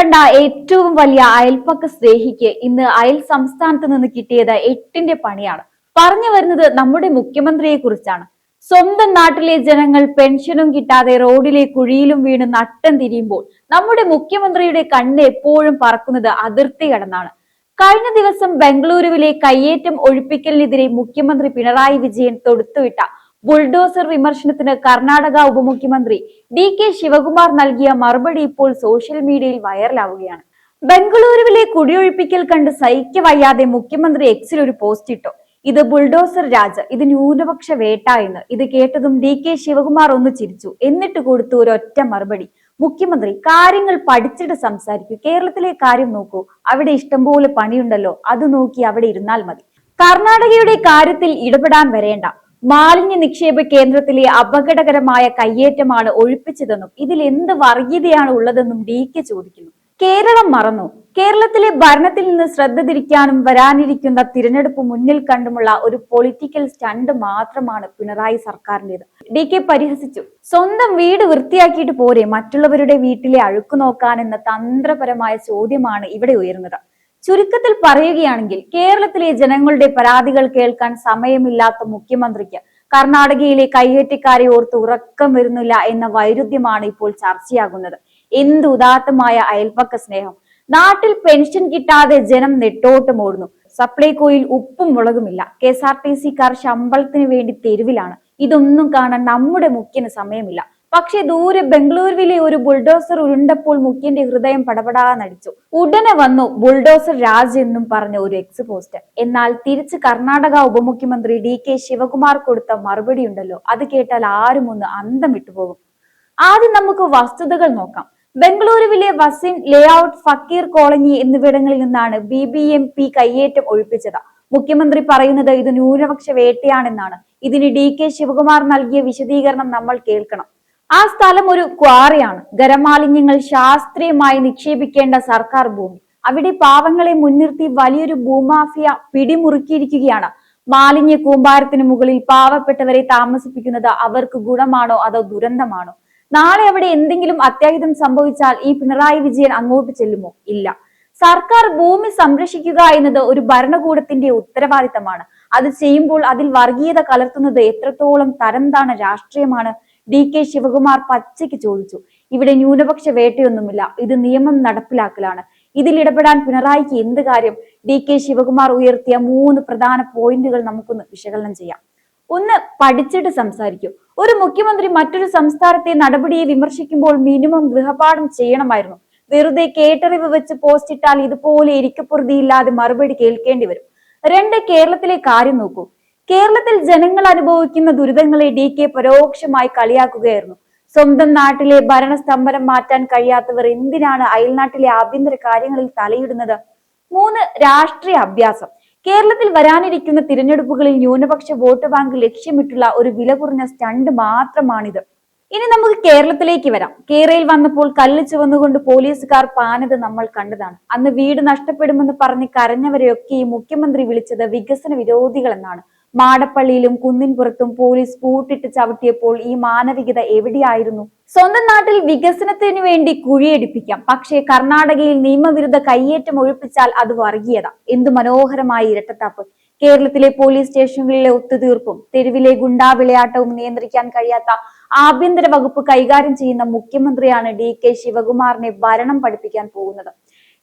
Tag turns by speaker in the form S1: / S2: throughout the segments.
S1: കണ്ട ഏറ്റവും വലിയ അയൽപ്പക്ക സ്നേഹിക്ക് ഇന്ന് അയൽ സംസ്ഥാനത്ത് നിന്ന് കിട്ടിയത് എട്ടിന്റെ പണിയാണ്. പറഞ്ഞു വരുന്നത് നമ്മുടെ മുഖ്യമന്ത്രിയെ കുറിച്ചാണ്. സ്വന്തം നാട്ടിലെ ജനങ്ങൾ പെൻഷനും കിട്ടാതെ റോഡിലെ കുഴിയിലും വീണ് നട്ടം തിരിയുമ്പോൾ നമ്മുടെ മുഖ്യമന്ത്രിയുടെ കണ്ണ് എപ്പോഴും പറക്കുന്നത് അതിർത്തി കടന്നാണ് കഴിഞ്ഞ ദിവസം ബംഗളൂരുവിലെ കയ്യേറ്റം ഒഴിപ്പിക്കലിനെതിരെ മുഖ്യമന്ത്രി പിണറായി വിജയൻ തൊടുത്തുവിട്ട ബുൾഡോസർ വിമർശനത്തിന് കർണാടക ഉപമുഖ്യമന്ത്രി ഡി കെ ശിവകുമാർ നൽകിയ മറുപടി ഇപ്പോൾ സോഷ്യൽ മീഡിയയിൽ വൈറലാവുകയാണ്. ബംഗളൂരുവിലെ കുടിയൊഴിപ്പിക്കൽ കണ്ട് സഹിക്ക വയ്യാതെ മുഖ്യമന്ത്രി എക്സിൽ ഒരു പോസ്റ്റ് ഇട്ടു. ഇത് ബുൾഡോസർ രാജ് ഇത് ന്യൂനപക്ഷ വേട്ട എന്ന്. ഇത് കേട്ടതും ഡി കെ ശിവകുമാർ ഒന്ന് ചിരിച്ചു. എന്നിട്ട് കൊടുത്തു ഒരൊറ്റ മറുപടി. മുഖ്യമന്ത്രി കാര്യങ്ങൾ പഠിച്ചിട്ട് സംസാരിക്കൂ. കേരളത്തിലെ കാര്യം നോക്കൂ. അവിടെ ഇഷ്ടംപോലെ പണിയുണ്ടല്ലോ. അത് നോക്കി അവിടെ ഇരുന്നാൽ മതി. കർണാടകയുടെ കാര്യത്തിൽ ഇടപെടാൻ വരേണ്ട. മാലിന്യ നിക്ഷേപ കേന്ദ്രത്തിലെ അപകടകരമായ കയ്യേറ്റമാണ് ഒഴിപ്പിച്ചതെന്നും ഇതിൽ എന്ത് വർഗീയതയാണ് ഉള്ളതെന്നും ഡി കെ ചോദിക്കുന്നു. കേരളം മറന്നു. കേരളത്തിലെ ഭരണത്തിൽ നിന്ന് ശ്രദ്ധ തിരിക്കാനും വരാനിരിക്കുന്ന തിരഞ്ഞെടുപ്പ് മുന്നിൽ കണ്ടുമുള്ള ഒരു പൊളിറ്റിക്കൽ സ്റ്റണ്ട് മാത്രമാണ് പിണറായി സർക്കാരിന്റെത്. ഡി കെ പരിഹസിച്ചു. സ്വന്തം വീട് വൃത്തിയാക്കിയിട്ട് പോരെ. മറ്റുള്ളവരുടെ വീട്ടിലെ അഴുക്ക് നോക്കാൻ എന്ന തന്ത്രപരമായ ചോദ്യമാണ് ഇവിടെ ഉയർന്നത് ചുരുക്കത്തിൽ പറയുകയാണെങ്കിൽ കേരളത്തിലെ ജനങ്ങളുടെ പരാതികൾ കേൾക്കാൻ സമയമില്ലാത്ത മുഖ്യമന്ത്രിക്ക് കർണാടകയിലെ കയ്യേറ്റക്കാരെ ഓർത്ത് ഉറക്കം വരുന്നില്ല എന്ന വൈരുദ്ധ്യമാണ് ഇപ്പോൾ ചർച്ചയാകുന്നത്. എന്ത് ഉദാത്തമായ അയൽപക്ക സ്നേഹം. നാട്ടിൽ പെൻഷൻ കിട്ടാതെ ജനം നെട്ടോട്ട് മോടുന്നു സപ്ലൈകോയിൽ ഉപ്പും മുളകുമില്ല. കെ എസ് ആർ ടി സിക്കാർ ശമ്പളത്തിന് വേണ്ടി തെരുവിലാണ്. ഇതൊന്നും കാണാൻ നമ്മുടെ മുഖ്യന് സമയമില്ല. പക്ഷേ ദൂരെ ബംഗളൂരുവിലെ ഒരു ബുൾഡോസർ ഉരുണ്ടപ്പോൾ മുഖ്യന്റെ ഹൃദയം പടപടാ നടിച്ചു. ഉടനെ വന്നു ബുൾഡോസർ രാജ് എന്നും പറഞ്ഞ ഒരു എക്സ് പോസ്റ്റ് എന്നാൽ തിരിച്ച് കർണാടക ഉപമുഖ്യമന്ത്രി ഡി കെ ശിവകുമാർ കൊടുത്ത മറുപടി ഉണ്ടല്ലോ. അത് കേട്ടാൽ ആരും ഒന്ന് അന്തം വിട്ടുപോകും ആദ്യം നമുക്ക് വസ്തുതകൾ നോക്കാം. ബംഗളൂരുവിലെ വസിൻ ലേഔട്ട് ഫക്കീർ കോളനി എന്നിവിടങ്ങളിൽ നിന്നാണ് ബി ബി എം പി കയ്യേറ്റം ഒഴിപ്പിച്ചത്. മുഖ്യമന്ത്രി പറയുന്നത് ഇത് ന്യൂനപക്ഷ വേട്ടയാണെന്നാണ്. ഇതിന് ഡി കെ ശിവകുമാർ നൽകിയ വിശദീകരണം നമ്മൾ കേൾക്കണം. ആ സ്ഥലം ഒരു ക്വാറിയാണ്. ഖരമാലിന്യങ്ങൾ ശാസ്ത്രീയമായി നിക്ഷേപിക്കേണ്ട സർക്കാർ ഭൂമി. അവിടെ പാവങ്ങളെ മുൻനിർത്തി വലിയൊരു ഭൂമാഫിയ പിടിമുറുക്കിയിരിക്കുകയാണ്. മാലിന്യ കൂമ്പാരത്തിന് മുകളിൽ പാവപ്പെട്ടവരെ താമസിപ്പിക്കുന്നത് അവർക്ക് ഗുണമാണോ അതോ ദുരന്തമാണോ? നാളെ അവിടെ എന്തെങ്കിലും അത്യാഹിതം സംഭവിച്ചാൽ ഈ പിണറായി വിജയൻ അങ്ങോട്ട് ചെല്ലുമോ? ഇല്ല. സർക്കാർ ഭൂമി സംരക്ഷിക്കുക എന്നത് ഒരു ഭരണകൂടത്തിന്റെ ഉത്തരവാദിത്തമാണ്. അത് ചെയ്യുമ്പോൾ അതിൽ വർഗീയത കലർത്തുന്നത് എത്രത്തോളം തരംതാണ രാഷ്ട്രീയമാണ് ഡി കെ ശിവകുമാർ പച്ചയ്ക്ക് ചോദിച്ചു. ഇവിടെ ന്യൂനപക്ഷ വേട്ടയൊന്നുമില്ല. ഇത് നിയമം നടപ്പിലാക്കലാണ്. ഇതിൽ ഇടപെടാൻ പിണറായിക്ക് എന്ത് കാര്യം? ഡി കെ ശിവകുമാർ ഉയർത്തിയ മൂന്ന് പ്രധാന പോയിന്റുകൾ നമുക്കൊന്ന് വിശകലനം ചെയ്യാം. ഒന്ന് പഠിച്ചിട്ട് സംസാരിക്കൂ. ഒരു മുഖ്യമന്ത്രി മറ്റൊരു സംസ്ഥാനത്തെ നടപടിയെ വിമർശിക്കുമ്പോൾ മിനിമം ഗൃഹപാഠം ചെയ്യണമായിരുന്നു. വെറുതെ കേട്ടറിവ് വെച്ച് പോസ്റ്റ് ഇട്ടാൽ ഇതുപോലെ ഇരിക്കപ്പുറതിയില്ലാതെ മറുപടി കേൾക്കേണ്ടി വരും. രണ്ട് കേരളത്തിലെ കാര്യം നോക്കൂ. കേരളത്തിൽ ജനങ്ങൾ അനുഭവിക്കുന്ന ദുരിതങ്ങളെ ഡി കെ പരോക്ഷമായി കളിയാക്കുകയായിരുന്നു. സ്വന്തം നാട്ടിലെ ഭരണസ്തംഭനം മാറ്റാൻ കഴിയാത്തവർ എന്തിനാണ് അയൽനാട്ടിലെ ആഭ്യന്തര കാര്യങ്ങളിൽ തലയിടുന്നത്? മൂന്ന് രാഷ്ട്രീയ അഭ്യാസം. കേരളത്തിൽ വരാനിരിക്കുന്ന തിരഞ്ഞെടുപ്പുകളിൽ ന്യൂനപക്ഷ വോട്ട് ബാങ്ക് ലക്ഷ്യമിട്ടുള്ള ഒരു വില കുറഞ്ഞ സ്റ്റണ്ട് മാത്രമാണിത്. ഇനി നമുക്ക് കേരളത്തിലേക്ക് വരാം. കേരളയിൽ വന്നപ്പോൾ കല്ല് ചുവന്നുകൊണ്ട് പോലീസുകാർ പാനത് നമ്മൾ കണ്ടതാണ്. അന്ന് വീട് നഷ്ടപ്പെടുമെന്ന് പറഞ്ഞ് കരഞ്ഞവരെയൊക്കെ ഈ മുഖ്യമന്ത്രി വിളിച്ചത് വികസന വിരോധികൾ എന്നാണ് മാടപ്പള്ളിയിലും കുന്നിൻപുറത്തും പോലീസ് പൂട്ടിട്ട് ചവിട്ടിയപ്പോൾ ഈ മാനവികത എവിടെയായിരുന്നു? സ്വന്തം നാട്ടിൽ വികസനത്തിന് വേണ്ടി കുഴിയടിപ്പിക്കാം. പക്ഷേ കർണാടകയിൽ നിയമവിരുദ്ധ കയ്യേറ്റം ഒഴിപ്പിച്ചാൽ അത് വർഗീയത. എന്തു മനോഹരമായ ഇരട്ടത്താപ്പ്. കേരളത്തിലെ പോലീസ് സ്റ്റേഷനുകളിലെ ഒത്തുതീർപ്പും തെരുവിലെ ഗുണ്ടാ വിളയാട്ടവും നിയന്ത്രിക്കാൻ കഴിയാത്ത ആഭ്യന്തര വകുപ്പ് കൈകാര്യം ചെയ്യുന്ന മുഖ്യമന്ത്രിയാണ് ഡി കെ ശിവകുമാറിനെ ഭരണം പഠിപ്പിക്കാൻ പോകുന്നത്.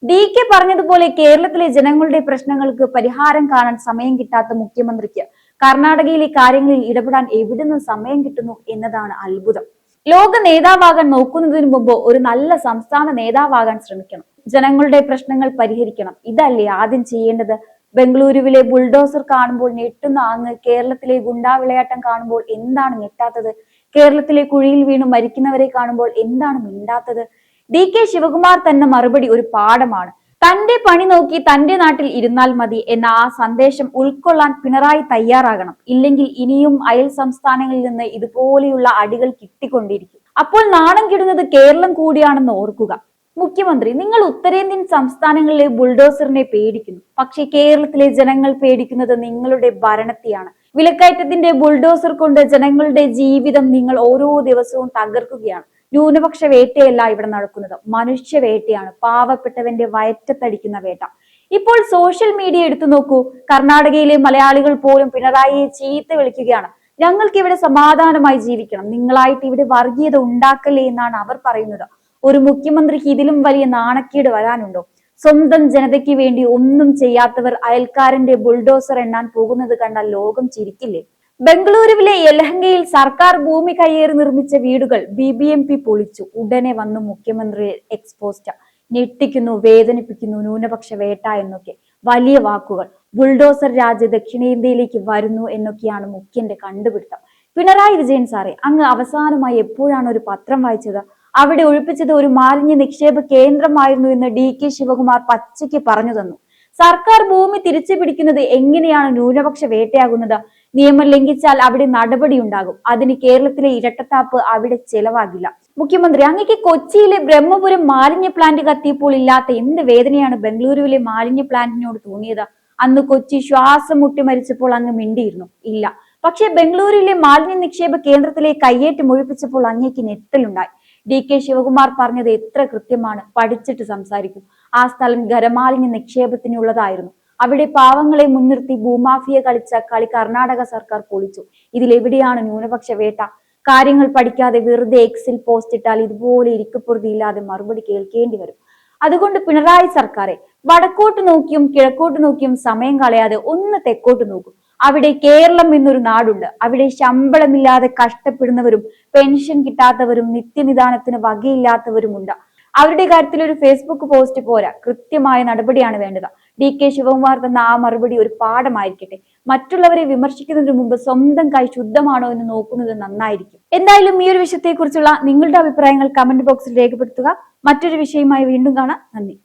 S1: ഡി കെ പറഞ്ഞതുപോലെ കേരളത്തിലെ ജനങ്ങളുടെ പ്രശ്നങ്ങൾക്ക് പരിഹാരം കാണാൻ സമയം കിട്ടാത്ത മുഖ്യമന്ത്രിക്ക് കർണാടകയിലെ കാര്യങ്ങളിൽ ഇടപെടാൻ എവിടുന്ന് സമയം കിട്ടുന്നു എന്നതാണ് അത്ഭുതം. ലോക നേതാവാകാൻ നോക്കുന്നതിന് മുമ്പ് ഒരു നല്ല സംസ്ഥാന നേതാവാകാൻ ശ്രമിക്കണം. ജനങ്ങളുടെ പ്രശ്നങ്ങൾ പരിഹരിക്കണം. ഇതല്ലേ ആദ്യം ചെയ്യേണ്ടത്? ബംഗളൂരുവിലെ ബുൾഡോസർ കാണുമ്പോൾ ഞെട്ടുന്ന അങ്ങ് കേരളത്തിലെ ഗുണ്ടാ വിളയാട്ടം കാണുമ്പോൾ എന്താണ് ഞെട്ടാത്തത്? കേരളത്തിലെ കുഴിയിൽ വീണ് മരിക്കുന്നവരെ കാണുമ്പോൾ എന്താണ് മിണ്ടാത്തത്? ഡി കെ ശിവകുമാർ തന്നെ മറുപടി ഒരു പാഠമാണ്. തന്റെ പണി നോക്കി തന്റെ നാട്ടിൽ ഇരുന്നാൽ മതി എന്ന ആ സന്ദേശം ഉൾക്കൊള്ളാൻ പിണറായി തയ്യാറാകണം. ഇല്ലെങ്കിൽ ഇനിയും അയൽ സംസ്ഥാനങ്ങളിൽ നിന്ന് ഇതുപോലെയുള്ള അടികൾ കിട്ടിക്കൊണ്ടിരിക്കും. അപ്പോൾ നാണം കിടുന്നത് കേരളം കൂടിയാണെന്ന് ഓർക്കുക. മുഖ്യമന്ത്രി നിങ്ങൾ ഉത്തരേന്ത്യൻ സംസ്ഥാനങ്ങളിലെ ബുൾഡോസറിനെ പേടിക്കുന്നു. പക്ഷേ കേരളത്തിലെ ജനങ്ങൾ പേടിക്കുന്നത് നിങ്ങളുടെ ഭരണത്തെയാണ്. വിലക്കയറ്റത്തിന്റെ ബുൾഡോസർ കൊണ്ട് ജനങ്ങളുടെ ജീവിതം നിങ്ങൾ ഓരോ ദിവസവും തകർക്കുകയാണ്. ന്യൂനപക്ഷ വേട്ടയല്ല ഇവിടെ നടക്കുന്നത്. മനുഷ്യ വേട്ടയാണ്. പാവപ്പെട്ടവന്റെ വയറ്റത്തടിക്കുന്ന വേട്ട. ഇപ്പോൾ സോഷ്യൽ മീഡിയ എടുത്തു നോക്കൂ. കർണാടകയിലെ മലയാളികൾ പോലും പിണറായിയെ ചീത്ത വിളിക്കുകയാണ്. ഞങ്ങൾക്ക് ഇവിടെ സമാധാനമായി ജീവിക്കണം. നിങ്ങളായിട്ട് ഇവിടെ വർഗീയത ഉണ്ടാക്കല്ലേ എന്നാണ് അവർ പറയുന്നത്. ഒരു മുഖ്യമന്ത്രിക്ക് ഇതിലും വലിയ നാണക്കേട് വരാനുണ്ടോ? സ്വന്തം ജനതയ്ക്ക് വേണ്ടി ഒന്നും ചെയ്യാത്തവർ അയൽക്കാരന്റെ ബുൾഡോസർ എണ്ണാൻ പോകുന്നത് കണ്ടാൽ ലോകം ചിരിക്കില്ലേ? ബംഗളൂരുവിലെ യലഹങ്കയിൽ സർക്കാർ ഭൂമി കയ്യേറി നിർമ്മിച്ച വീടുകൾ ബി ബി എം പി പൊളിച്ചു. ഉടനെ വന്നു മുഖ്യമന്ത്രി എക്സ്പോസ്റ്റ ഞെട്ടിക്കുന്നു വേദനിപ്പിക്കുന്നു ന്യൂനപക്ഷ വേട്ട എന്നൊക്കെ. വലിയ വാക്കുകൾ. ബുൾഡോസർ രാജ്യ ദക്ഷിണേന്ത്യയിലേക്ക് വരുന്നു എന്നൊക്കെയാണ് മുഖ്യന്റെ കണ്ടുപിടുത്തം. പിണറായി വിജയൻ സാറേ അങ്ങ് അവസാനമായി എപ്പോഴാണ് ഒരു പത്രം വായിച്ചത്? അവിടെ ഒഴിപ്പിച്ചത് ഒരു മാലിന്യ നിക്ഷേപ കേന്ദ്രമായിരുന്നു എന്ന് ഡി കെ ശിവകുമാർ പച്ചയ്ക്ക് പറഞ്ഞു തന്നു. സർക്കാർ ഭൂമി തിരിച്ചു പിടിക്കുന്നത് എങ്ങനെയാണ് ന്യൂനപക്ഷ വേട്ടയാകുന്നത്? നിയമം ലംഘിച്ചാൽ അവിടെ നടപടി ഉണ്ടാകും അതിന് കേരളത്തിലെ ഇരട്ടത്താപ്പ് അവിടെ ചെലവാകില്ല. മുഖ്യമന്ത്രി അങ്ങക്ക് കൊച്ചിയിലെ ബ്രഹ്മപുരം മാലിന്യ പ്ലാന്റ് കത്തിയപ്പോൾ ഇല്ലാത്ത എന്ത് വേദനയാണ് ബംഗളൂരുവിലെ മാലിന്യ പ്ലാന്റിനോട് തോന്നിയത്? അന്ന് കൊച്ചി ശ്വാസം മുട്ടി മരിച്ചപ്പോൾ അങ്ങ് മിണ്ടിയിരുന്നു. ഇല്ല. പക്ഷേ ബംഗളൂരുവിലെ മാലിന്യ നിക്ഷേപ കേന്ദ്രത്തിലെ കയ്യേറ്റം ഒഴിപ്പിച്ചപ്പോൾ അങ്ങേക്ക് ഞെട്ടലുണ്ടായി. ഡി കെ ശിവകുമാർ പറഞ്ഞത് എത്ര കൃത്യമാണ് പഠിച്ചിട്ട് സംസാരിക്കും. ആ സ്ഥലം ഖരമാലിന്യ നിക്ഷേപത്തിനുള്ളതായിരുന്നു. അവിടെ പാവങ്ങളെ മുൻനിർത്തി ഭൂമാഫിയ കളിച്ച കളി കർണാടക സർക്കാർ പൊളിച്ചു. ഇതിലെവിടെയാണ് ന്യൂനപക്ഷ വേട്ട? കാര്യങ്ങൾ പഠിക്കാതെ വെറുതെ എക്സിൽ പോസ്റ്റ് ഇട്ടാൽ ഇതുപോലെ ഇരിക്കപ്പുറതിയില്ലാതെ മറുപടി കേൾക്കേണ്ടി വരും. അതുകൊണ്ട് പിണറായി സർക്കാരെ വടക്കോട്ട് നോക്കിയും കിഴക്കോട്ട് നോക്കിയും സമയം കളയാതെ ഒന്ന് തെക്കോട്ട് നോക്കും. അവിടെ കേരളം എന്നൊരു നാടുണ്ട്. അവിടെ ശമ്പളമില്ലാതെ കഷ്ടപ്പെടുന്നവരും പെൻഷൻ കിട്ടാത്തവരും നിത്യനിദാനത്തിന് വകയില്ലാത്തവരുമുണ്ട്. അവരുടെ കാര്യത്തിൽ ഒരു ഫേസ്ബുക്ക് പോസ്റ്റ് പോരാ. കൃത്യമായ നടപടിയാണ് വേണ്ടത്. ഡി കെ ശിവകുമാർ തന്ന ആ മറുപടി ഒരു പാഠമായിരിക്കട്ടെ. മറ്റുള്ളവരെ വിമർശിക്കുന്നതിന് മുമ്പ് സ്വന്തം കൈ ശുദ്ധമാണോ എന്ന് നോക്കുന്നത് നന്നായിരിക്കും. എന്തായാലും ഈ ഒരു വിഷയത്തെക്കുറിച്ചുള്ള നിങ്ങളുടെ അഭിപ്രായങ്ങൾ കമന്റ് ബോക്സിൽ രേഖപ്പെടുത്തുക. മറ്റൊരു വിഷയമായി വീണ്ടും കാണാം. നന്ദി.